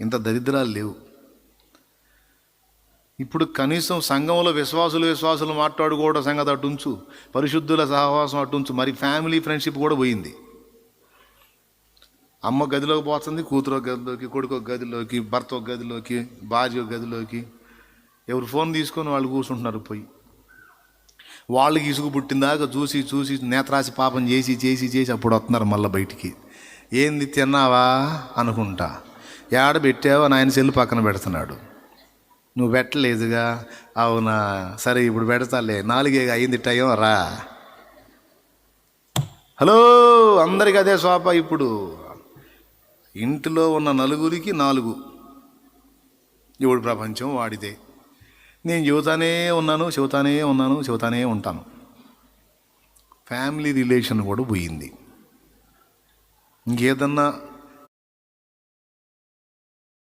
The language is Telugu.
ఇంత దరిద్రాలు లేవు. ఇప్పుడు కనీసం సంఘంలో విశ్వాసులు విశ్వాసులు మాట్లాడుకోవడం సంగతి అటుంచు పరిశుద్ధుల సహవాసం అటుంచు మరి ఫ్యామిలీ ఫ్రెండ్షిప్ కూడా పోయింది. అమ్మ గదిలోకి పోతుంది కూతురు ఒక గదిలోకి కొడుకు ఒక గదిలోకి భర్త ఒక గదిలోకి భార్య ఒక గదిలోకి. ఎవరు ఫోన్ తీసుకొని వాళ్ళు కూర్చుంటున్నారు పోయి. వాళ్ళకి ఇసుగు పుట్టిందాక చూసి చూసి నేత్రాసి పాపం చేసి చేసి చేసి అప్పుడు వస్తున్నారు మళ్ళీ బయటికి. ఏంది తిన్నావా? అనుకుంటా. ఏడ పెట్టావో నాయన సెల్లు పక్కన పెడుతున్నాడు. నువ్వు పెట్టలేదుగా? అవునా? సరే ఇప్పుడు పెడతాలే. నాలుగే అయింది టైం రా. హలో అందరికి అదే శోభ ఇప్పుడు. ఇంటిలో ఉన్న నలుగురికి నాలుగు. ఇప్పుడు ప్రపంచం వాడిదే. నేను చెబుతానే ఉన్నాను చెబుతానే ఉన్నాను చెబుతానే ఉంటాను. ఫ్యామిలీ రిలేషన్ కూడా పోయింది. ఇంకేదన్నా